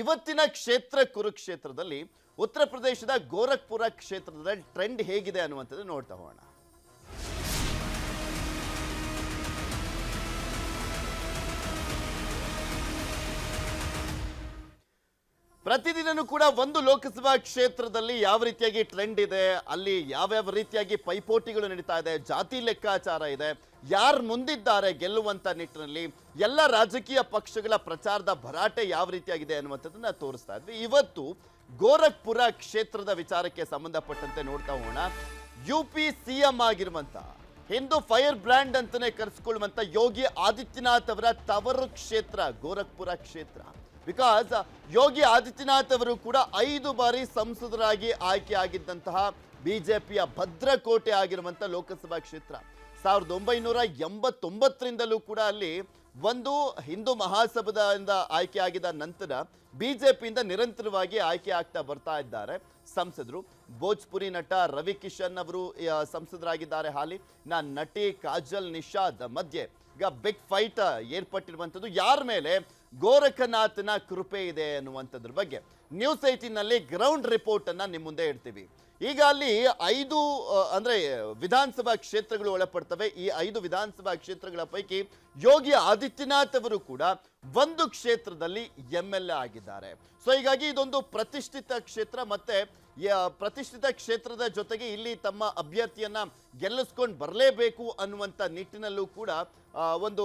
ಇವತ್ತಿನ ಕ್ಷೇತ್ರ ಕುರುಕ್ಷೇತ್ರದಲ್ಲಿ ಉತ್ತರ ಪ್ರದೇಶದ ಗೋರಖ್ಪುರ ಕ್ಷೇತ್ರದಲ್ಲಿ ಟ್ರೆಂಡ್ ಹೇಗಿದೆ ಅನ್ನುವಂಥದ್ದು ನೋಡ್ತಾ ಹೋಗೋಣ. ಪ್ರತಿದಿನನೂ ಕೂಡ ಒಂದು ಲೋಕಸಭಾ ಕ್ಷೇತ್ರದಲ್ಲಿ ಯಾವ ರೀತಿಯಾಗಿ ಟ್ರೆಂಡ್ ಇದೆ, ಅಲ್ಲಿ ಯಾವ್ಯಾವ ರೀತಿಯಾಗಿ ಪೈಪೋಟಿಗಳು ನಡೀತಾ ಇದೆ, ಜಾತಿ ಲೆಕ್ಕಾಚಾರ ಇದೆ ಯಾರು ಮುಂದಿದ್ದಾರೆ ಗೆಲ್ಲುವಂಥ ನಿಟ್ಟಿನಲ್ಲಿ ಎಲ್ಲ ರಾಜಕೀಯ ಪಕ್ಷಗಳ ಪ್ರಚಾರದ ಭರಾಟೆ ಯಾವ ರೀತಿಯಾಗಿದೆ ಅನ್ನುವಂಥದ್ದನ್ನು ತೋರಿಸ್ತಾ ಇದ್ವಿ. ಇವತ್ತು ಗೋರಖ್ಪುರ ಕ್ಷೇತ್ರದ ವಿಚಾರಕ್ಕೆ ಸಂಬಂಧಪಟ್ಟಂತೆ ನೋಡ್ತಾ ಹೋಗೋಣ. ಯು ಪಿ ಸಿ ಎಂ ಆಗಿರುವಂತ, ಹಿಂದೂ ಫೈರ್ ಬ್ರ್ಯಾಂಡ್ ಅಂತಾನೆ ಕರೆಸ್ಕೊಳ್ಳುವಂಥ ಯೋಗಿ ಆದಿತ್ಯನಾಥ್ ಅವರ ತವರು ಕ್ಷೇತ್ರ, ಗೋರಖ್ಪುರ ಕ್ಷೇತ್ರ. ಬಿಕಾಸ್ ಯೋಗಿ ಆದಿತ್ಯನಾಥ್ ಅವರು ಕೂಡ ಐದು ಬಾರಿ ಸಂಸದರಾಗಿ ಆಯ್ಕೆ ಆಗಿದ್ದಂತಹ ಬಿಜೆಪಿಯ ಭದ್ರಕೋಟೆ ಆಗಿರುವಂಥ ಲೋಕಸಭಾ ಕ್ಷೇತ್ರ. ಸಾವಿರದ ಒಂಬೈನೂರ ಎಂಬತ್ತೊಂಬತ್ತರಿಂದಲೂ ಕೂಡ ಅಲ್ಲಿ ಒಂದು ಹಿಂದೂ ಮಹಾಸಭಾದಿಂದ ಆಗಿದ ನಂತರ ಪಿಯಿಂದ ನಿರಂತರವಾಗಿ ಆಯ್ಕೆ ಆಗ್ತಾ ಬರ್ತಾ ಇದ್ದಾರೆ. ಸಂಸದರು ಭೋಜ್ಪುರಿ ನಟ ರವಿ ಕಿಶನ್ ಅವರು ಸಂಸದರಾಗಿದ್ದಾರೆ ಹಾಲಿ. ನಾ ನಟಿ ಕಾಜಲ್ ನಿಷಾದ್ ಮಧ್ಯೆ ಈಗ ಬಿಗ್ ಫೈಟ್ ಏರ್ಪಟ್ಟಿರುವಂಥದ್ದು. ಯಾರ ಮೇಲೆ? ಗೋರಖನಾಥನ ಕೃಪೆ ಇದೆ ಅನ್ನುವಂಥದ್ರ ಬಗ್ಗೆ. ನ್ಯೂಸ್ ಏಯ್ಟೀನಲ್ಲಿ ಗ್ರೌಂಡ್ ರಿಪೋರ್ಟನ್ನು ನಿಮ್ಮ ಮುಂದೆ ಇಡ್ತೀವಿ. ಈಗ ಅಲ್ಲಿ ಐದು ಅಂದ್ರೆ ವಿಧಾನಸಭಾ ಕ್ಷೇತ್ರಗಳು ಒಳಪಡ್ತವೆ. ಈ ಐದು ವಿಧಾನಸಭಾ ಕ್ಷೇತ್ರಗಳ ಪೈಕಿ ಯೋಗಿ ಆದಿತ್ಯನಾಥ್ ಅವರು ಕೂಡ ಒಂದು ಕ್ಷೇತ್ರದಲ್ಲಿ ಎಂ ಎಲ್ ಎ ಆಗಿದ್ದಾರೆ. ಸೊ ಹೀಗಾಗಿ ಇದೊಂದು ಪ್ರತಿಷ್ಠಿತ ಕ್ಷೇತ್ರ ಮತ್ತೆ ಪ್ರತಿಷ್ಠಿತ ಕ್ಷೇತ್ರದ ಜೊತೆಗೆ ಇಲ್ಲಿ ತಮ್ಮ ಅಭ್ಯರ್ಥಿಯನ್ನ ಗೆಲ್ಲಿಸ್ಕೊಂಡು ಬರಲೇಬೇಕು ಅನ್ನುವಂಥ ನಿಟ್ಟಿನಲ್ಲೂ ಕೂಡ ಒಂದು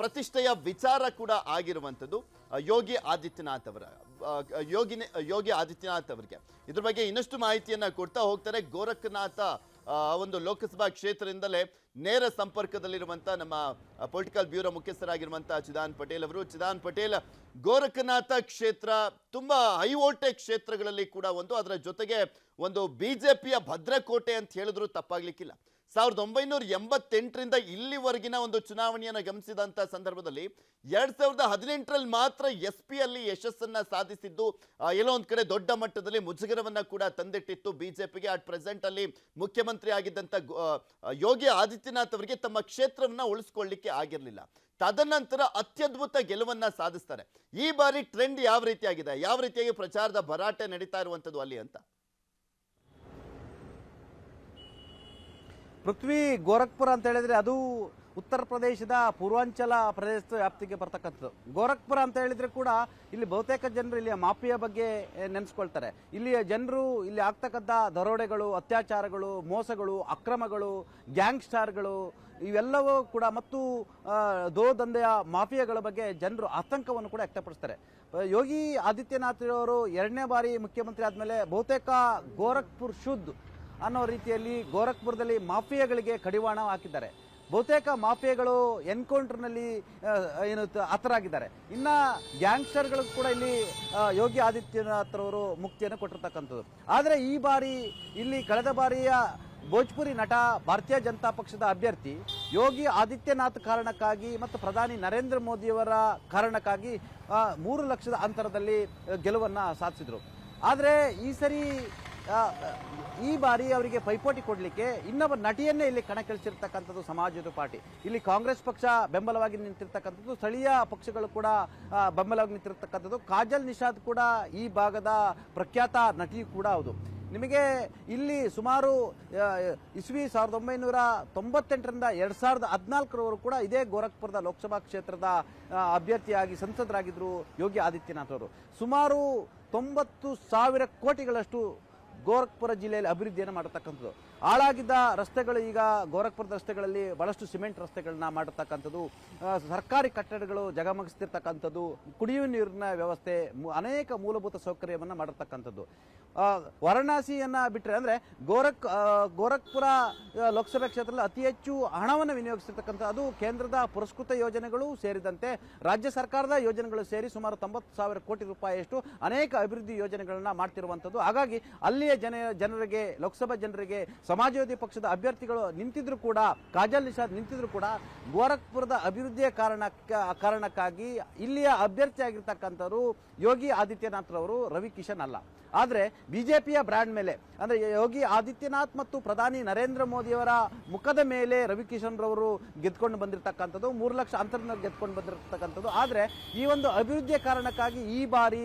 ಪ್ರತಿಷ್ಠೆಯ ವಿಚಾರ ಕೂಡ ಆಗಿರುವಂಥದ್ದು ಯೋಗಿ ಆದಿತ್ಯನಾಥ್ ಅವರ ಆ, ಯೋಗಿ ಆದಿತ್ಯನಾಥ್ ಅವರಿಗೆ. ಇದ್ರ ಬಗ್ಗೆ ಇನ್ನಷ್ಟು ಮಾಹಿತಿಯನ್ನು ಕೊಡ್ತಾ ಹೋಗ್ತಾರೆ ಗೋರಖನಾಥ ಒಂದು ಲೋಕಸಭಾ ಕ್ಷೇತ್ರದಿಂದಲೇ ನೇರ ಸಂಪರ್ಕದಲ್ಲಿರುವಂತ ನಮ್ಮ ಪೊಲಿಟಿಕಲ್ ಬ್ಯೂರೋ ಮುಖ್ಯಸ್ಥರಾಗಿರುವಂಥ ಚಿದಾನ್ ಪಟೇಲ್ ಅವರು. ಚಿದಾನ್ ಪಟೇಲ್ ಗೋರಖನಾಥ ಕ್ಷೇತ್ರ ತುಂಬಾ ಹೈ ವೋಲ್ಟೇಜ್ ಕ್ಷೇತ್ರಗಳಲ್ಲಿ ಕೂಡ ಒಂದು. ಅದರ ಜೊತೆಗೆ ಒಂದು ಬಿಜೆಪಿಯ ಭದ್ರಕೋಟೆ ಅಂತ ಹೇಳಿದ್ರು ತಪ್ಪಾಗ್ಲಿಕ್ಕಿಲ್ಲ. ಸಾವಿರದ ಒಂಬೈನೂರ ಎಂಬತ್ತೆಂಟರಿಂದ ಇಲ್ಲಿವರೆಗಿನ ಒಂದು ಚುನಾವಣೆಯನ್ನು ಗಮನಿಸಿದಂಥ ಸಂದರ್ಭದಲ್ಲಿ ಎರಡ್ ಸಾವಿರದ ಹದಿನೆಂಟರಲ್ಲಿ ಮಾತ್ರ ಎಸ್ ಪಿ ಅಲ್ಲಿ ಯಶಸ್ಸನ್ನ ಸಾಧಿಸಿದ್ದು ಎಲ್ಲೋ ಒಂದ್ ಕಡೆ ದೊಡ್ಡ ಮಟ್ಟದಲ್ಲಿ ಮುಜುಗರವನ್ನ ಕೂಡ ತಂದಿಟ್ಟಿತ್ತು ಬಿಜೆಪಿಗೆ. ಅಟ್ ಪ್ರೆಸೆಂಟ್ ಅಲ್ಲಿ ಮುಖ್ಯಮಂತ್ರಿ ಆಗಿದ್ದಂಥ ಯೋಗಿ ಆದಿತ್ಯನಾಥ್ ಅವರಿಗೆ ತಮ್ಮ ಕ್ಷೇತ್ರವನ್ನ ಉಳಿಸ್ಕೊಳ್ಳಿಕ್ಕೆ ಆಗಿರಲಿಲ್ಲ. ತದನಂತರ ಅತ್ಯದ್ಭುತ ಗೆಲುವನ್ನ ಸಾಧಿಸ್ತಾರೆ. ಈ ಬಾರಿ ಟ್ರೆಂಡ್ ಯಾವ ರೀತಿಯಾಗಿದೆ? ಯಾವ ರೀತಿಯಾಗಿ ಪ್ರಚಾರದ ಭರಾಟೆ ನಡೀತಾ ಇರುವಂಥದ್ದು ಅಲ್ಲಿ ಅಂತ? ಪೃಥ್ವಿ ಗೋರಖ್ಪುರ ಅಂತ ಹೇಳಿದ್ರೆ ಅದು ಉತ್ತರ ಪ್ರದೇಶದ ಪೂರ್ವಾಂಚಲ ಪ್ರದೇಶದ ವ್ಯಾಪ್ತಿಗೆ ಬರ್ತಕ್ಕಂಥದ್ದು. ಗೋರಖ್ಪುರ ಅಂತ ಹೇಳಿದ್ರೆ ಕೂಡ ಇಲ್ಲಿ ಬಹುತೇಕ ಜನರು ಇಲ್ಲಿಯ ಮಾಫಿಯ ಬಗ್ಗೆ ನೆನೆಸ್ಕೊಳ್ತಾರೆ. ಇಲ್ಲಿಯ ಜನರು ಇಲ್ಲಿ ಆಗ್ತಕ್ಕಂಥ ದರೋಡೆಗಳು ಅತ್ಯಾಚಾರಗಳು ಮೋಸಗಳು ಅಕ್ರಮಗಳು ಗ್ಯಾಂಗ್ಸ್ಟಾರ್ಗಳು ಇವೆಲ್ಲವೂ ಕೂಡ ಮತ್ತು ಆ, ದೋ ದಂಧೆಯ ಮಾಫಿಯಾಗಳ ಬಗ್ಗೆ ಜನರು ಆತಂಕವನ್ನು ಕೂಡ ವ್ಯಕ್ತಪಡಿಸ್ತಾರೆ. ಯೋಗಿ ಆದಿತ್ಯನಾಥ್ ಅವರು ಎರಡನೇ ಬಾರಿ ಮುಖ್ಯಮಂತ್ರಿ ಆದಮೇಲೆ ಬಹುತೇಕ ಗೋರಖ್ಪುರ್ ಶುದ್ಧ್ ಅನ್ನೋ ರೀತಿಯಲ್ಲಿ ಗೋರಖ್ಪುರದಲ್ಲಿ ಮಾಫಿಯಾಗಳಿಗೆ ಕಡಿವಾಣ ಹಾಕಿದ್ದಾರೆ. ಬಹುತೇಕ ಮಾಫಿಯಾಗಳು ಎನ್ಕೌಂಟರ್ನಲ್ಲಿ ಏನು ಹತರಾಗಿದ್ದಾರೆ. ಇನ್ನು ಗ್ಯಾಂಗ್ಸ್ಟರ್ಗಳು ಕೂಡ ಇಲ್ಲಿ ಯೋಗಿ ಆದಿತ್ಯನಾಥ್ ಅವರು ಮುಕ್ತಿಯನ್ನು ಕೊಟ್ಟಿರ್ತಕ್ಕಂಥದ್ದು. ಆದರೆ ಈ ಬಾರಿ, ಇಲ್ಲಿ ಕಳೆದ ಬಾರಿಯ ಭೋಜ್ಪುರಿ ನಟ ಭಾರತೀಯ ಜನತಾ ಪಕ್ಷದ ಅಭ್ಯರ್ಥಿ ಯೋಗಿ ಆದಿತ್ಯನಾಥ್ ಕಾರಣಕ್ಕಾಗಿ ಮತ್ತು ಪ್ರಧಾನಿ ನರೇಂದ್ರ ಮೋದಿಯವರ ಕಾರಣಕ್ಕಾಗಿ ಮೂರು ಲಕ್ಷದ ಅಂತರದಲ್ಲಿ ಗೆಲುವನ್ನು ಸಾಧಿಸಿದರು. ಆದರೆ ಈ ಸರಿ ಈ ಬಾರಿ ಅವರಿಗೆ ಪೈಪೋಟಿ ಕೊಡಲಿಕ್ಕೆ ಇನ್ನೊಬ್ಬ ನಟಿಯನ್ನೇ ಇಲ್ಲಿ ಕಣಕ್ಕಿಳಿಸಿರ್ತಕ್ಕಂಥದ್ದು ಸಮಾಜವಾದಿ ಪಾರ್ಟಿ. ಇಲ್ಲಿ ಕಾಂಗ್ರೆಸ್ ಪಕ್ಷ ಬೆಂಬಲವಾಗಿ ನಿಂತಿರ್ತಕ್ಕಂಥದ್ದು, ಸ್ಥಳೀಯ ಪಕ್ಷಗಳು ಕೂಡ ಬೆಂಬಲವಾಗಿ ನಿಂತಿರ್ತಕ್ಕಂಥದ್ದು, ಕಾಜಲ್ ನಿಷಾದ್ ಕೂಡ ಈ ಭಾಗದ ಪ್ರಖ್ಯಾತ ನಟಿ ಕೂಡ ಹೌದು. ನಿಮಗೆ ಇಲ್ಲಿ ಸುಮಾರು ಇಸ್ವಿ ಸಾವಿರದ ಒಂಬೈನೂರ ತೊಂಬತ್ತೆಂಟರಿಂದ ಎರಡು ಸಾವಿರದ ಹದಿನಾಲ್ಕರವರು ಕೂಡ ಇದೇ ಗೋರಖ್ಪುರದ ಲೋಕಸಭಾ ಕ್ಷೇತ್ರದ ಅಭ್ಯರ್ಥಿಯಾಗಿ ಸಂಸದರಾಗಿದ್ದರು ಯೋಗಿ ಆದಿತ್ಯನಾಥ್ ಅವರು. ಸುಮಾರು ತೊಂಬತ್ತು ಸಾವಿರ ಕೋಟಿಗಳಷ್ಟು ಗೋರಖ್ಪುರ ಜಿಲ್ಲೆಯಲ್ಲಿ ಅಭಿವೃದ್ಧಿಯನ್ನು ಮಾಡತಕ್ಕಂಥದ್ದು. ಹಾಳಾಗಿದ್ದ ರಸ್ತೆಗಳು ಈಗ ಗೋರಖ್ಪುರದ ರಸ್ತೆಗಳಲ್ಲಿ ಬಹಳಷ್ಟು ಸಿಮೆಂಟ್ ರಸ್ತೆಗಳನ್ನ ಮಾಡತಕ್ಕಂಥದ್ದು. ಸರ್ಕಾರಿ ಕಟ್ಟಡಗಳು ಜಗಮಗಿಸ್ತಿರ್ತಕ್ಕಂಥದ್ದು. ಕುಡಿಯುವ ನೀರಿನ ವ್ಯವಸ್ಥೆ ಅನೇಕ ಮೂಲಭೂತ ಸೌಕರ್ಯವನ್ನು ಮಾಡಿರ್ತಕ್ಕಂಥದ್ದು ವಾರಣಾಸಿಯನ್ನ ಬಿಟ್ಟರೆ ಅಂದ್ರೆ ಗೋರಖ್ ಗೋರಖ್ಪುರ ಲೋಕಸಭಾ ಕ್ಷೇತ್ರದಲ್ಲಿ ಅತಿ ಹೆಚ್ಚು ಹಣವನ್ನು ವಿನಿಯೋಗಿಸಿರ್ತಕ್ಕಂಥ ಅದು ಕೇಂದ್ರದ ಪುರಸ್ಕೃತ ಯೋಜನೆಗಳು ಸೇರಿದಂತೆ ರಾಜ್ಯ ಸರ್ಕಾರದ ಯೋಜನೆಗಳು ಸೇರಿ ಸುಮಾರು ತೊಂಬತ್ತು ಸಾವಿರ ಕೋಟಿ ರೂಪಾಯಿಯಷ್ಟು ಅನೇಕ ಅಭಿವೃದ್ಧಿ ಯೋಜನೆಗಳನ್ನ ಮಾಡ್ತಿರುವಂಥದ್ದು. ಹಾಗಾಗಿ ಅಲ್ಲಿಯ ಜನ, ಜನರಿಗೆ, ಲೋಕಸಭಾ ಜನರಿಗೆ, ಸಮಾಜವಾದಿ ಪಕ್ಷದ ಅಭ್ಯರ್ಥಿಗಳು ನಿಂತಿದ್ರು ಕೂಡ, ಕಾಜಲ್ ನಿಷಾದ್ ನಿಂತಿದ್ರು ಕೂಡ ಗೋರಖ್ಪುರದ ಅಭಿವೃದ್ಧಿಯ ಕಾರಣಕ್ಕೆ ಕಾರಣಕ್ಕಾಗಿ ಇಲ್ಲಿಯ ಅಭ್ಯರ್ಥಿ ಆಗಿರ್ತಕ್ಕಂಥವ್ರು ಯೋಗಿ ಆದಿತ್ಯನಾಥ್ರವರು ರವಿ ಕಿಶನ್ ಅಲ್ಲ. ಆದ್ರೆ ಬಿಜೆಪಿಯ ಬ್ರ್ಯಾಂಡ್ ಮೇಲೆ, ಅಂದರೆ ಯೋಗಿ ಆದಿತ್ಯನಾಥ್ ಮತ್ತು ಪ್ರಧಾನಿ ನರೇಂದ್ರ ಮೋದಿಯವರ ಮುಖದ ಮೇಲೆ ರವಿಕಿಶನ್ ರವರು ಗೆದ್ಕೊಂಡು ಬಂದಿರತಕ್ಕಂಥದ್ದು, ಮೂರು ಲಕ್ಷ ಅಂತರದಲ್ಲಿ ಗೆದ್ಕೊಂಡು ಬಂದಿರತಕ್ಕಂಥದ್ದು. ಆದರೆ ಈ ಒಂದು ಅಭಿವೃದ್ಧಿಯ ಕಾರಣಕ್ಕಾಗಿ ಈ ಬಾರಿ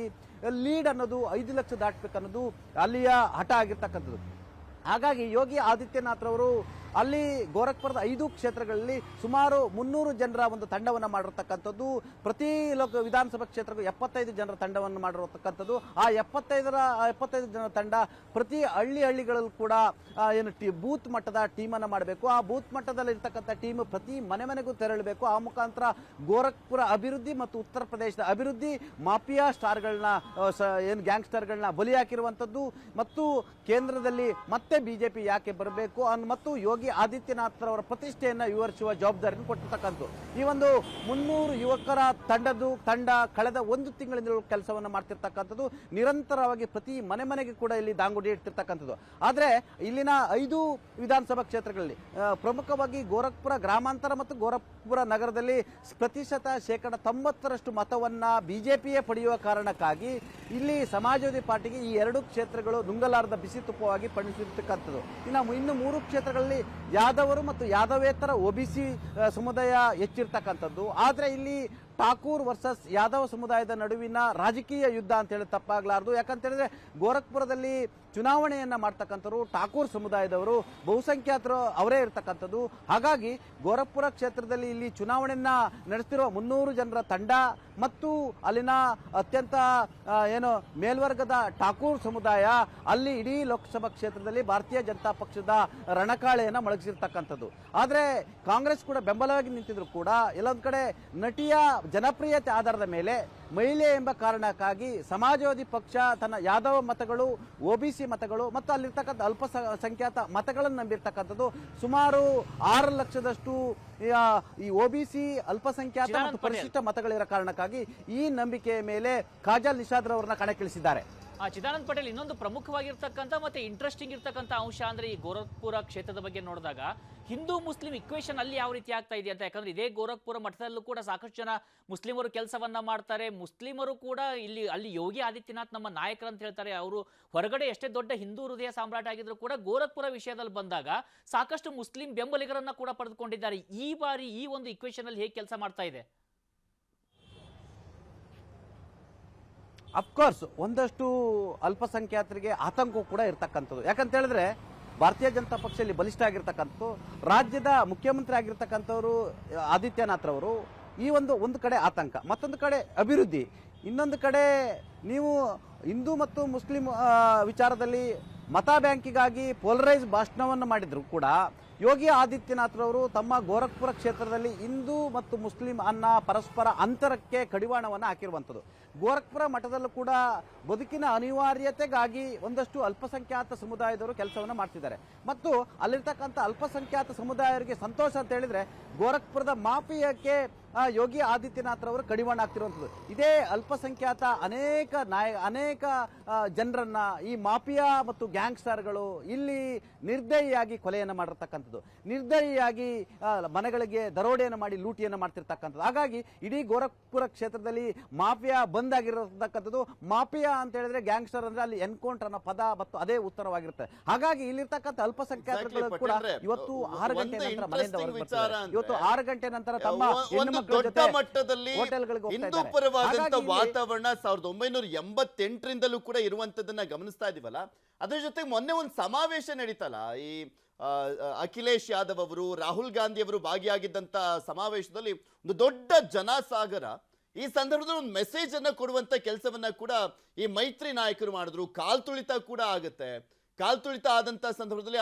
ಲೀಡ್ ಅನ್ನೋದು ಐದು ಲಕ್ಷ ದಾಟಬೇಕನ್ನೋದು ಅಲ್ಲಿಯ ಹಠ ಆಗಿರ್ತಕ್ಕಂಥದ್ದು. ಹಾಗಾಗಿ ಯೋಗಿ ಆದಿತ್ಯನಾಥ್ ರವರು ಅಲ್ಲಿ ಗೋರಖ್ಪುರದ ಐದು ಕ್ಷೇತ್ರಗಳಲ್ಲಿ ಸುಮಾರು ಮುನ್ನೂರು ಜನರ ಒಂದು ತಂಡವನ್ನು ಮಾಡಿರತಕ್ಕಂಥದ್ದು. ಪ್ರತಿ ಲೋಕ, ವಿಧಾನಸಭಾ ಕ್ಷೇತ್ರಕ್ಕೂ ಎಪ್ಪತ್ತೈದು ಜನರ ತಂಡವನ್ನು ಮಾಡಿರತಕ್ಕಂಥದ್ದು. ಆ ಎಪ್ಪತ್ತೈದರ ಎಪ್ಪತ್ತೈದು ಜನರ ತಂಡ ಪ್ರತಿ ಹಳ್ಳಿ ಹಳ್ಳಿಗಳಲ್ಲೂ ಕೂಡ ಏನು ಟಿ, ಬೂತ್ ಮಟ್ಟದ ಟೀಮನ್ನು ಮಾಡಬೇಕು. ಆ ಬೂತ್ ಮಟ್ಟದಲ್ಲಿ ಇರ್ತಕ್ಕಂಥ ಟೀಮ್ ಪ್ರತಿ ಮನೆ ಮನೆಗೂ ತೆರಳಬೇಕು. ಆ ಮುಖಾಂತರ ಗೋರಖ್ಪುರ ಅಭಿವೃದ್ಧಿ ಮತ್ತು ಉತ್ತರ ಪ್ರದೇಶದ ಅಭಿವೃದ್ಧಿ ಮಾಫಿಯಾ ಸ್ಟಾರ್ಗಳನ್ನ ಏನು ಗ್ಯಾಂಗ್ಸ್ಟರ್ಗಳನ್ನ ಬಲಿ ಹಾಕಿರುವಂಥದ್ದು. ಮತ್ತು ಕೇಂದ್ರದಲ್ಲಿ ಮತ್ತೆ ಬಿಜೆಪಿ ಯಾಕೆ ಬರಬೇಕು ಅನ್ನು ಮತ್ತು ಯೋಗಿ ಆದಿತ್ಯನಾಥ್ ಅವರ ಪ್ರತಿಷ್ಠೆಯನ್ನು ವಿವರಿಸುವ ಜವಾಬ್ದಾರಿಯನ್ನು ಕೊಟ್ಟಿರ್ತಕ್ಕಂಥದ್ದು. ಈ ಒಂದು ಮುನ್ನೂರು ಯುವಕರ ತಂಡದ್ದು, ತಂಡ ಕಳೆದ ಒಂದು ತಿಂಗಳಿಂದ ಕೆಲಸವನ್ನು ಮಾಡ್ತಿರ್ತಕ್ಕಂಥದ್ದು. ನಿರಂತರವಾಗಿ ಪ್ರತಿ ಮನೆ ಮನೆಗೆ ಕೂಡ ಇಲ್ಲಿ ದಾಂಗುಡಿ ಇಡ್ತಿರ್ತಕ್ಕಂಥದ್ದು ಆದರೆ ಇಲ್ಲಿನ ಐದು ವಿಧಾನಸಭಾ ಕ್ಷೇತ್ರಗಳಲ್ಲಿ ಪ್ರಮುಖವಾಗಿ ಗೋರಖ್ಪುರ ಗ್ರಾಮಾಂತರ ಮತ್ತು ಗೋರಖ್ಪುರ ನಗರದಲ್ಲಿ ಪ್ರತಿಶತ ಶೇಕಡ ತೊಂಬತ್ತರಷ್ಟು ಮತವನ್ನ ಬಿಜೆಪಿಯೇ ಪಡೆಯುವ ಕಾರಣಕ್ಕಾಗಿ ಇಲ್ಲಿ ಸಮಾಜವಾದಿ ಪಾರ್ಟಿಗೆ ಈ ಎರಡು ಕ್ಷೇತ್ರಗಳು ನುಂಗಲಾರದ ಬಿಸಿ ತುಪ್ಪವಾಗಿ ಪಣಿಸಿರ್ತಕ್ಕಂಥದ್ದು ಇನ್ನು ಇನ್ನು ಮೂರು ಕ್ಷೇತ್ರಗಳಲ್ಲಿ ಯಾದವರು ಮತ್ತು ಯಾದವೇತರ ಒಬಿಸಿ ಸಮುದಾಯ ಹೆಚ್ಚಿರ್ತಕ್ಕಂಥದ್ದು. ಆದರೆ ಇಲ್ಲಿ ಠಾಕೂರ್ ವರ್ಸಸ್ ಯಾದವ್ ಸಮುದಾಯದ ನಡುವಿನ ರಾಜಕೀಯ ಯುದ್ಧ ಅಂತ ಹೇಳಿ ತಪ್ಪಾಗಲಾರದು. ಯಾಕಂತ ಹೇಳಿದ್ರೆ ಗೋರಖ್ಪುರದಲ್ಲಿ ಚುನಾವಣೆಯನ್ನ ಮಾಡ್ತಕ್ಕಂಥವ್ರು ಠಾಕೂರ್ ಸಮುದಾಯದವರು, ಬಹುಸಂಖ್ಯಾತರು ಅವರೇ ಇರ್ತಕ್ಕಂಥದ್ದು. ಹಾಗಾಗಿ ಗೋರಖ್ಪುರ ಕ್ಷೇತ್ರದಲ್ಲಿ ಇಲ್ಲಿ ಚುನಾವಣೆಯನ್ನ ನಡೆಸ್ತಿರುವ ಮುನ್ನೂರು ಜನರ ತಂಡ ಮತ್ತು ಅಲ್ಲಿನ ಅತ್ಯಂತ ಏನು ಮೇಲ್ವರ್ಗದ ಠಾಕೂರ್ ಸಮುದಾಯ ಅಲ್ಲಿ ಇಡೀ ಲೋಕಸಭಾ ಕ್ಷೇತ್ರದಲ್ಲಿ ಭಾರತೀಯ ಜನತಾ ಪಕ್ಷದ ರಣಕಾಳೆಯನ್ನು ಮೊಳಗಿಸಿರ್ತಕ್ಕಂಥದ್ದು. ಆದರೆ ಕಾಂಗ್ರೆಸ್ ಕೂಡ ಬೆಂಬಲವಾಗಿ ನಿಂತಿದ್ರು ಕೂಡ. ಎಲ್ಲೊಂದು ಕಡೆ ನಟಿಯ ಜನಪ್ರಿಯತೆ ಆಧಾರದ ಮೇಲೆ ಮಹಿಳೆ ಎಂಬ ಕಾರಣಕ್ಕಾಗಿ ಸಮಾಜವಾದಿ ಪಕ್ಷ ತನ್ನ ಯಾದವ ಮತಗಳು ಒಬಿಸಿ ಮತಗಳು ಮತ್ತು ಅಲ್ಲಿರ್ತಕ್ಕಂಥ ಅಲ್ಪಸಂಖ್ಯಾತ ಮತಗಳನ್ನು ನಂಬಿರ್ತಕ್ಕಂಥದ್ದು ಸುಮಾರು ಆರು ಲಕ್ಷದಷ್ಟು ಈ ಒಬಿಸಿ ಅಲ್ಪಸಂಖ್ಯಾತ ಮತ್ತು. ಪರಿಶಿಷ್ಟ ಮತಗಳಿರೋ ಕಾರಣಕ್ಕಾಗಿ ಈ ನಂಬಿಕೆಯ ಮೇಲೆ ಕಾಜಲ್ ನಿಷಾದ್ರವರನ್ನ ಕಣಕ್ಕಿಳಿಸಿದ್ದಾರೆ ಆ ಚಿದಾನಂದ ಪಟೇಲ್ ಇನ್ನೊಂದು ಪ್ರಮುಖವಾಗಿರ್ತಕ್ಕಂಥ ಮತ್ತೆ ಇಂಟ್ರೆಸ್ಟಿಂಗ್ ಇರ್ತಕ್ಕಂಥ ಅಂಶ ಅಂದ್ರೆ ಈ ಗೋರಖ್ಪುರ ಕ್ಷೇತ್ರದ ಬಗ್ಗೆ ನೋಡಿದಾಗ ಹಿಂದೂ ಮುಸ್ಲಿಂ ಇಕ್ವೇಷನ್ ಅಲ್ಲಿ ಯಾವ ರೀತಿ ಆಗ್ತಾ ಇದೆ ಅಂತ. ಯಾಕಂದ್ರೆ ಇದೇ ಗೋರಖ್ಪುರ ಮಠದಲ್ಲೂ ಕೂಡ ಸಾಕಷ್ಟು ಜನ ಮುಸ್ಲಿಮರು ಕೆಲಸವನ್ನ ಮಾಡ್ತಾರೆ. ಮುಸ್ಲಿಮರು ಕೂಡ ಇಲ್ಲಿ, ಅಲ್ಲಿ ಯೋಗಿ ಆದಿತ್ಯನಾಥ್ ನಮ್ಮ ನಾಯಕರು ಅಂತ ಹೇಳ್ತಾರೆ. ಅವರು ಹೊರಗಡೆ ಎಷ್ಟೇ ದೊಡ್ಡ ಹಿಂದೂ ಹೃದಯ ಸಾಮ್ರಾಟ ಆಗಿದ್ರು ಕೂಡ ಗೋರಖ್ಪುರ ವಿಷಯದಲ್ಲಿ ಬಂದಾಗ ಸಾಕಷ್ಟು ಮುಸ್ಲಿಂ ಬೆಂಬಲಿಗರನ್ನ ಕೂಡ ಪಡೆದುಕೊಂಡಿದ್ದಾರೆ. ಈ ಬಾರಿ ಈ ಒಂದು ಇಕ್ವೇಶನ್ ಅಲ್ಲಿ ಹೇಗೆ ಕೆಲಸ ಮಾಡ್ತಾ ಇದೆ? ಅಫ್ಕೋರ್ಸ್ ಒಂದಷ್ಟು ಅಲ್ಪಸಂಖ್ಯಾತರಿಗೆ ಆತಂಕ ಕೂಡ ಇರ್ತಕ್ಕಂಥದ್ದು. ಯಾಕಂತ ಹೇಳಿದ್ರೆ ಭಾರತೀಯ ಜನತಾ ಪಕ್ಷ ಇಲ್ಲಿ ಬಲಿಷ್ಠ ಆಗಿರ್ತಕ್ಕಂಥದ್ದು ರಾಜ್ಯದ ಮುಖ್ಯಮಂತ್ರಿ ಆಗಿರ್ತಕ್ಕಂಥವರು, ಆದಿತ್ಯನಾಥ್ ರವರು, ಈ ಒಂದು ಒಂದು ಕಡೆ ಆತಂಕ. ಮತ್ತೊಂದು ಕಡೆ ಅಭಿವೃದ್ಧಿ. ಇನ್ನೊಂದು ಕಡೆ ನೀವು ಹಿಂದೂ ಮತ್ತು ಮುಸ್ಲಿಂ ವಿಚಾರದಲ್ಲಿ ಮತ ಬ್ಯಾಂಕಿಗಾಗಿ ಪೋಲರೈಸ್ ಭಾಷಣವನ್ನು ಮಾಡಿದ್ರು ಕೂಡ ಯೋಗಿ ಆದಿತ್ಯನಾಥ್ರವರು ತಮ್ಮ ಗೋರಖ್ಪುರ ಕ್ಷೇತ್ರದಲ್ಲಿ ಹಿಂದೂ ಮತ್ತು ಮುಸ್ಲಿಂ ಅನ್ನ ಪರಸ್ಪರ ಅಂತರಕ್ಕೆ ಕಡಿವಾಣವನ್ನು ಹಾಕಿರುವಂಥದ್ದು. ಗೋರಖ್ಪುರ ಮಠದಲ್ಲೂ ಕೂಡ ಬದುಕಿನ ಅನಿವಾರ್ಯತೆಗಾಗಿ ಒಂದಷ್ಟು ಅಲ್ಪಸಂಖ್ಯಾತ ಸಮುದಾಯದವರು ಕೆಲಸವನ್ನು ಮಾಡ್ತಿದ್ದಾರೆ. ಮತ್ತು ಅಲ್ಲಿರ್ತಕ್ಕಂಥ ಅಲ್ಪಸಂಖ್ಯಾತ ಸಮುದಾಯರಿಗೆ ಸಂತೋಷ ಅಂತ ಹೇಳಿದ್ರೆ ಗೋರಖ್ಪುರದ ಮಾಫಿಯಾಕ್ಕೆ ಯೋಗಿ ಆದಿತ್ಯನಾಥ್ ರವರು ಕಡಿವಾಣ ಆಗ್ತಿರುವಂಥದ್ದು ಇದೇ ಅಲ್ಪಸಂಖ್ಯಾತ ಅನೇಕ ನಾಯ ಅನೇಕ ಜನರನ್ನ ಈ ಮಾಫಿಯಾ ಮತ್ತು ಗ್ಯಾಂಗ್ಸ್ಟರ್ಗಳು ಇಲ್ಲಿ ನಿರ್ದಯಿಯಾಗಿ ಕೊಲೆಯನ್ನು ಮಾಡಿರ್ತಕ್ಕಂಥದ್ದು. ನಿರ್ದಯಿಯಾಗಿ ಮನೆಗಳಿಗೆ ದರೋಡೆಯನ್ನು ಮಾಡಿ ಲೂಟಿಯನ್ನು ಮಾಡ್ತಿರ್ತಕ್ಕಂಥದ್ದು. ಹಾಗಾಗಿ ಇಡೀ ಗೋರಖ್ಪುರ ಕ್ಷೇತ್ರದಲ್ಲಿ ಮಾಫಿಯಾ ಬಂದ್ ಆಗಿರತಕ್ಕಂಥದ್ದು. ಮಾಫಿಯಾ ಅಂತ ಹೇಳಿದ್ರೆ ಗ್ಯಾಂಗ್ಸ್ಟರ್ ಅಂದ್ರೆ ಅಲ್ಲಿ ಎನ್ಕೌಂಟರ್ ಅನ್ನೋ ಪದ ಮತ್ತು ಅದೇ ಉತ್ತರವಾಗಿರುತ್ತೆ. ಹಾಗಾಗಿ ಇಲ್ಲಿರ್ತಕ್ಕಂಥ ಅಲ್ಪಸಂಖ್ಯಾತರು ಕೂಡ ಇವತ್ತು ಆರು ಗಂಟೆ ನಂತರ ಮನೆಯಿಂದ ಹೊರಗೆ ಬರ್ತಾರೆ. ಇವತ್ತು ಆರು ಗಂಟೆ ನಂತರ ತಮ್ಮ ದೊಡ್ಡ ಮಟ್ಟದಲ್ಲಿ ಹಿಂದೂ ಪರವಾದಂತ ವಾತಾವರಣ ಸಾವಿರದ ಒಂಬೈನೂರ ಎಂಬತ್ತೆಂಟರಿಂದಲೂ ಕೂಡ ಇರುವಂತದನ್ನ ಗಮನಿಸ್ತಾ ಇದೀವಲ್ಲ ಅದ್ರ ಜೊತೆಗೆ ಮೊನ್ನೆ ಒಂದು ಸಮಾವೇಶ ನಡೀತಲ್ಲ ಈ ಅಖಿಲೇಶ್ ಯಾದವ್ ಅವರು ರಾಹುಲ್ ಗಾಂಧಿ ಅವರು ಭಾಗಿಯಾಗಿದ್ದಂತ ಸಮಾವೇಶದಲ್ಲಿ ಒಂದು ದೊಡ್ಡ ಜನಸಾಗರ ಈ ಸಂದರ್ಭದಲ್ಲಿ ಒಂದು ಮೆಸೇಜ್ ಅನ್ನ ಕೊಡುವಂತ ಕೆಲಸವನ್ನ ಕೂಡ ಈ ಮೈತ್ರಿ ನಾಯಕರು ಮಾಡಿದ್ರು. ಕಾಲ್ ತುಳಿತ ಕೂಡ ಆಗುತ್ತೆ. ಕಾಲ್ ತುಳಿತ ಆದಂತ ಸಂದರ್ಭದಲ್ಲಿ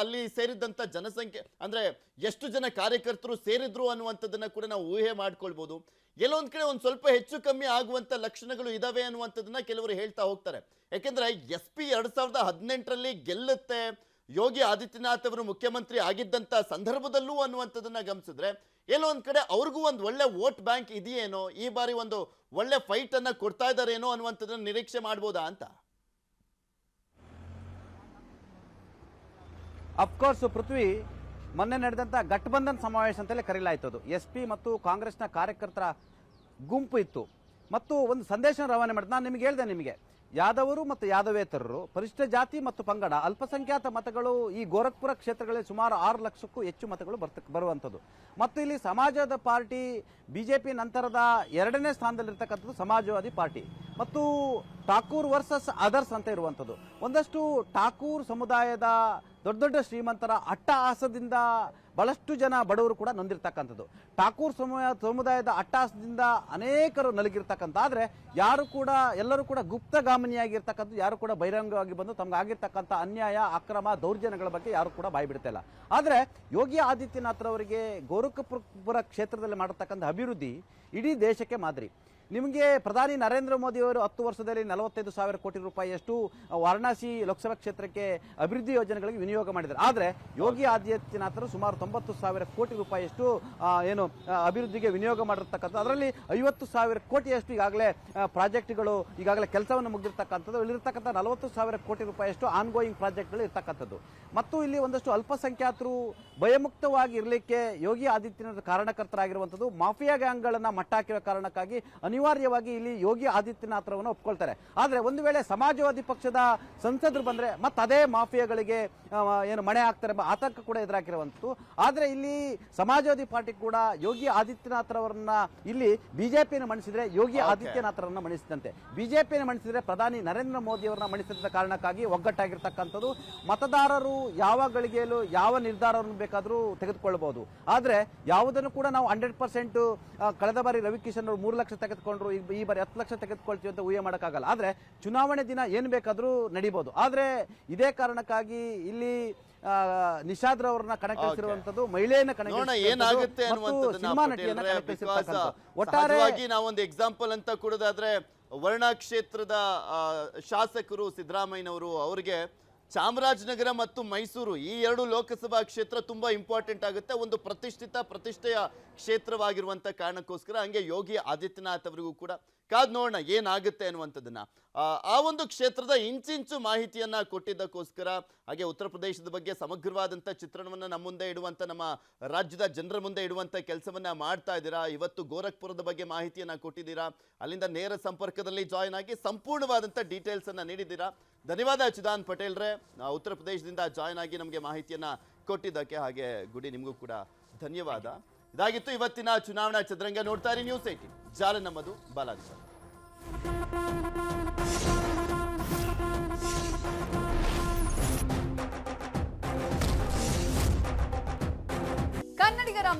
ಅಲ್ಲಿ ಸೇರಿದ್ದಂತ ಜನಸಂಖ್ಯೆ, ಅಂದ್ರೆ ಎಷ್ಟು ಜನ ಕಾರ್ಯಕರ್ತರು ಸೇರಿದ್ರು ಅನ್ನುವಂಥದ್ದನ್ನ ಕೂಡ ನಾವು ಊಹೆ ಮಾಡ್ಕೊಳ್ಬೋದು. ಎಲ್ಲೊಂದ್ ಕಡೆ ಒಂದ್ ಸ್ವಲ್ಪ ಹೆಚ್ಚು ಕಮ್ಮಿ ಆಗುವಂತ ಲಕ್ಷಣಗಳು ಇದಾವೆ ಅನ್ನುವಂಥದ್ದನ್ನ ಕೆಲವರು ಹೇಳ್ತಾ ಹೋಗ್ತಾರೆ. ಯಾಕೆಂದ್ರೆ ಎಸ್ ಪಿ ಎರಡ್ ಸಾವಿರದ ಹದಿನೆಂಟರಲ್ಲಿ ಗೆಲ್ಲುತ್ತೆ, ಯೋಗಿ ಆದಿತ್ಯನಾಥ್ ಅವರು ಮುಖ್ಯಮಂತ್ರಿ ಆಗಿದ್ದಂತ ಸಂದರ್ಭದಲ್ಲೂ ಅನ್ನುವಂಥದ್ದನ್ನ ಗಮನಿಸಿದ್ರೆ, ಎಲ್ಲೋ ಒಂದ್ ಕಡೆ ಅವ್ರಿಗೂ ಒಂದು ಒಳ್ಳೆ ವೋಟ್ ಬ್ಯಾಂಕ್ ಇದೆಯೇನೋ, ಈ ಬಾರಿ ಒಂದು ಒಳ್ಳೆ ಫೈಟ್ ಅನ್ನ ಕೊಡ್ತಾ ಇದ್ದಾರೇನೋ ಅನ್ನುವಂಥದ್ದನ್ನ ನಿರೀಕ್ಷೆ ಮಾಡ್ಬೋದಾ ಅಂತ? ಅಫ್ಕೋರ್ಸ್ ಪೃಥ್ವಿ ಮೊನ್ನೆ ನಡೆದಂತ ಗಠಬಂಧನ್ ಸಮಾವೇಶ ಅಂತಲೇ ಕರೆಯಲಾಯ್ತು ಅದು. ಎಸ್ ಪಿ ಮತ್ತು ಕಾಂಗ್ರೆಸ್ನ ಕಾರ್ಯಕರ್ತರ ಗುಂಪು ಇತ್ತು. ಮತ್ತು ಒಂದು ಸಂದೇಶ ರವಾನೆ ಮಾಡಿದ, ನಾನು ನಿಮಗೆ ಹೇಳಿದೆ ನಿಮಗೆ. ಯಾದವರು ಮತ್ತು ಯಾದವೇತರರು ಪರಿಶಿಷ್ಟ ಜಾತಿ ಮತ್ತು ಪಂಗಡ, ಅಲ್ಪಸಂಖ್ಯಾತ ಮತಗಳು ಈ ಗೋರಖ್ಪುರ ಕ್ಷೇತ್ರಗಳಲ್ಲಿ ಸುಮಾರು ಆರು ಲಕ್ಷಕ್ಕೂ ಹೆಚ್ಚು ಮತಗಳು ಬರ್ತ, ಬರುವಂಥದ್ದು. ಮತ್ತು ಇಲ್ಲಿ ಸಮಾಜದ ಪಾರ್ಟಿ ಬಿಜೆಪಿ ನಂತರದ ಎರಡನೇ ಸ್ಥಾನದಲ್ಲಿರ್ತಕ್ಕಂಥದ್ದು ಸಮಾಜವಾದಿ ಪಾರ್ಟಿ. ಮತ್ತು ಠಾಕೂರ್ ವರ್ಸಸ್ ಅದರ್ಸ್ ಅಂತ ಇರುವಂಥದ್ದು. ಒಂದಷ್ಟು ಠಾಕೂರ್ ಸಮುದಾಯದ ದೊಡ್ಡ ದೊಡ್ಡ ಶ್ರೀಮಂತರ ಅಟ್ಟಹಾಸದಿಂದ ಬಹಳಷ್ಟು ಜನ ಬಡವರು ಕೂಡ ನೊಂದಿರ್ತಕ್ಕಂಥದ್ದು. ಠಾಕೂರ್ ಸಮುದಾಯ, ಸಮುದಾಯದ ಅಟ್ಟಹಾಸದಿಂದ ಅನೇಕರು ನಲಗಿರ್ತಕ್ಕಂಥ ಆದರೆ ಯಾರು ಕೂಡ, ಎಲ್ಲರೂ ಕೂಡ ಗುಪ್ತಗಾಮಿನಿಯಾಗಿರ್ತಕ್ಕಂಥ ಯಾರು ಕೂಡ ಬಹಿರಂಗವಾಗಿ ಬಂದು ತಮ್ಗೆ ಆಗಿರ್ತಕ್ಕಂಥ ಅನ್ಯಾಯ, ಅಕ್ರಮ, ದೌರ್ಜನ್ಯಗಳ ಬಗ್ಗೆ ಯಾರು ಕೂಡ ಬಾಯಿ ಬಿಡ್ತಾ ಇಲ್ಲ. ಆದರೆ ಯೋಗಿ ಆದಿತ್ಯನಾಥ್ರವರಿಗೆ ಗೋರಖಪುರ ಕ್ಷೇತ್ರದಲ್ಲಿ ಮಾಡಿರ್ತಕ್ಕಂಥ ಅಭಿವೃದ್ಧಿ ಇಡೀ ದೇಶಕ್ಕೆ ಮಾದರಿ. ನಿಮಗೆ ಪ್ರಧಾನಿ ನರೇಂದ್ರ ಮೋದಿ ಅವರು ಹತ್ತು ವರ್ಷದಲ್ಲಿ ನಲವತ್ತೈದು ಸಾವಿರ ಕೋಟಿ ರೂಪಾಯಿಯಷ್ಟು ವಾರಣಾಸಿ ಲೋಕಸಭಾ ಕ್ಷೇತ್ರಕ್ಕೆ ಅಭಿವೃದ್ಧಿ ಯೋಜನೆಗಳಿಗೆ ವಿನಿಯೋಗ ಮಾಡಿದ್ದಾರೆ. ಆದರೆ ಯೋಗಿ ಆದಿತ್ಯನಾಥರು ಸುಮಾರು ತೊಂಬತ್ತು ಸಾವಿರ ಕೋಟಿ ರೂಪಾಯಿಯಷ್ಟು ಏನು ಅಭಿವೃದ್ಧಿಗೆ ವಿನಿಯೋಗ ಮಾಡಿರ್ತಕ್ಕಂಥ ಅದರಲ್ಲಿ ಐವತ್ತು ಸಾವಿರ ಕೋಟಿಯಷ್ಟು ಈಗಾಗಲೇ ಪ್ರಾಜೆಕ್ಟ್ಗಳು, ಈಗಾಗಲೇ ಕೆಲಸವನ್ನು ಮುಗಿದಿರ್ತಕ್ಕಂಥದ್ದು. ಇಲ್ಲಿರ್ತಕ್ಕಂಥ ನಲವತ್ತು ಸಾವಿರ ಕೋಟಿ ರೂಪಾಯಿಯಷ್ಟು ಆನ್ಗೋಯಿಂಗ್ ಪ್ರಾಜೆಕ್ಟ್ಗಳು ಇರ್ತಕ್ಕಂಥದ್ದು. ಮತ್ತು ಇಲ್ಲಿ ಒಂದಷ್ಟು ಅಲ್ಪಸಂಖ್ಯಾತರು ಭಯಮುಕ್ತವಾಗಿ ಇರಲಿಕ್ಕೆ ಯೋಗಿ ಆದಿತ್ಯನಾಥ್ ಕಾರಣಕರ್ತರಾಗಿರುವಂಥದ್ದು. ಮಾಫಿಯಾ ಗ್ಯಾಂಗ್ಗಳನ್ನು ಮಟ್ಟಾಕಿರೋ ಕಾರಣಕ್ಕಾಗಿ ಅನಿವಾರ್ಯವಾಗಿ ಇಲ್ಲಿ ಯೋಗಿ ಆದಿತ್ಯನಾಥ್ರವನ್ನ ಒಪ್ಕೊಳ್ತಾರೆ. ಆದರೆ ಒಂದು ವೇಳೆ ಸಮಾಜವಾದಿ ಪಕ್ಷದ ಸಂಸದರು ಬಂದರೆ ಮತ್ತೆ ಅದೇ ಮಾಫಿಯಾಗಳಿಗೆ ಏನು ಮಣೆ ಹಾಕ್ತಾರೆ ಎಂಬ ಆತಂಕ ಕೂಡ ಎದುರಾಗಿರುವಂಥದ್ದು ಆದರೆ ಇಲ್ಲಿ ಸಮಾಜವಾದಿ ಪಾರ್ಟಿ ಕೂಡ ಯೋಗಿ ಆದಿತ್ಯನಾಥ್ರವರನ್ನ ಇಲ್ಲಿ ಬಿಜೆಪಿಯನ್ನು ಮಣಿಸಿದ್ರೆ ಯೋಗಿ ಆದಿತ್ಯನಾಥ್ ಆದಿತ್ಯನಾಥರನ್ನ ಮಣಿಸಿದಂತೆ. ಬಿಜೆಪಿಯನ್ನು ಮಣಿಸಿದ್ರೆ ಪ್ರಧಾನಿ ನರೇಂದ್ರ ಮೋದಿ ಅವರನ್ನ ಮಣಿಸಿದ ಕಾರಣಕ್ಕಾಗಿ ಒಗ್ಗಟ್ಟಾಗಿರ್ತಕ್ಕಂಥದ್ದು. ಮತದಾರರು ಯಾವ ಗಳಿಗೆಯಲ್ಲೂ ಯಾವ ನಿರ್ಧಾರವನ್ನು ಬೇಕಾದರೂ ತೆಗೆದುಕೊಳ್ಳಬಹುದು ಆದರೆ ಯಾವುದನ್ನು ಕೂಡ ನಾವು ಹಂಡ್ರೆಡ್ ಪರ್ಸೆಂಟ್ ಕಳೆದ ಬಾರಿ ರವಿಕಿಶನ್ ಅವರು ಮೂರು ಲಕ್ಷ ತೆಗೆದುಕೊಂಡ್ರು ಈ- ಈ ಬಾರಿ ಹತ್ತು ಲಕ್ಷ ತೆಗೆದುಕೊಳ್ತೀವಿ ಅಂತ ಊಹೆ ಮಾಡೋಕ್ಕಾಗಲ್ಲ. ಆದರೆ ಚುನಾವಣೆ ದಿನ ಏನು ಬೇಕಾದರೂ ನಡೀಬೋದು. ಆದರೆ ಇದೇ ಕಾರಣಕ್ಕಾಗಿ ಇಲ್ಲಿ ಆ, ಕಣಕ್ಕಿರುವಂತದ್ದು ಮಹಿಳೆಯನ್ನ ಕಣಕ್ಕೆ ಏನಾಗುತ್ತೆ ಸಿನಿಮಾ ನಟಿಯನ್ನ because ಕಣಕ್ಕಿಳಿಸಿರ್ತಕ್ಕಂಥದ್ದು ಒಟ್ಟಾರೆ ನಾವೊಂದು ಎಕ್ಸಾಂಪಲ್ ಅಂತ ಕೊಡೋದಾದ್ರೆ ವರ್ಣ ಕ್ಷೇತ್ರದ ಆ, ಶಾಸಕರು ಸಿದ್ದರಾಮಯ್ಯನವರು ಅವರಿಗೆ ಚಾಮರಾಜನಗರ ಮತ್ತು ಮೈಸೂರು ಈ ಎರಡು ಲೋಕಸಭಾ ಕ್ಷೇತ್ರ ತುಂಬ ಇಂಪಾರ್ಟೆಂಟ್ ಆಗುತ್ತೆ. ಒಂದು ಪ್ರತಿಷ್ಠಿತ ಪ್ರತಿಷ್ಠೆಯ ಕ್ಷೇತ್ರವಾಗಿರುವಂತ ಕಾರಣಕ್ಕೋಸ್ಕರ ಹಂಗೆ ಯೋಗಿ ಆದಿತ್ಯನಾಥ್ ಅವರಿಗೂ ಕೂಡ ಕಾದ್ ನೋಡೋಣ ಏನಾಗುತ್ತೆ ಅನ್ನುವಂಥದ್ದನ್ನ. ಆ, ಒಂದು ಕ್ಷೇತ್ರದ ಇಂಚಿಂಚು ಮಾಹಿತಿಯನ್ನ ಕೊಟ್ಟಿದ್ದಕ್ಕೋಸ್ಕರ ಹಾಗೆ ಉತ್ತರ ಪ್ರದೇಶದ ಬಗ್ಗೆ ಸಮಗ್ರವಾದಂಥ ಚಿತ್ರಣವನ್ನ ನಮ್ಮ ಮುಂದೆ ಇಡುವಂತ ನಮ್ಮ ರಾಜ್ಯದ ಜನರ ಮುಂದೆ ಇಡುವಂತ ಕೆಲಸವನ್ನ ಮಾಡ್ತಾ ಇದ್ದೀರಾ? ಇವತ್ತು ಗೋರಖ್ಪುರದ ಬಗ್ಗೆ ಮಾಹಿತಿಯನ್ನ ಕೊಟ್ಟಿದ್ದೀರಾ? ಅಲ್ಲಿಂದ ನೇರ ಸಂಪರ್ಕದಲ್ಲಿ ಜಾಯ್ನ್ ಆಗಿ ಸಂಪೂರ್ಣವಾದಂಥ ಡೀಟೇಲ್ಸ್ ಅನ್ನ ನೀಡಿದ್ದೀರಾ? ಧನ್ಯವಾದ ಚಿದಾನ್ ಪಟೇಲ್ ರೇ ಉತ್ತರ ಪ್ರದೇಶದಿಂದ ಜಾಯ್ನ್ ಆಗಿ ನಮಗೆ ಮಾಹಿತಿಯನ್ನ ಕೊಟ್ಟಿದ್ದಕ್ಕೆ ಹಾಗೆ ಗುಡಿ ನಿಮಗೂ ಕೂಡ ಧನ್ಯವಾದ. ಇದಾಗಿತ್ತು ಇವತ್ತಿನ ಚುನಾವಣಾ ಚದುರಂಗ. ನೋಡ್ತಾ ಇರಿ ನ್ಯೂಸ್ ಏಟಿ ಜಾಲ ನಮ್ಮದು ಬಾಲಾಜಿ.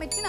ಮೆಚ್ಚಿನ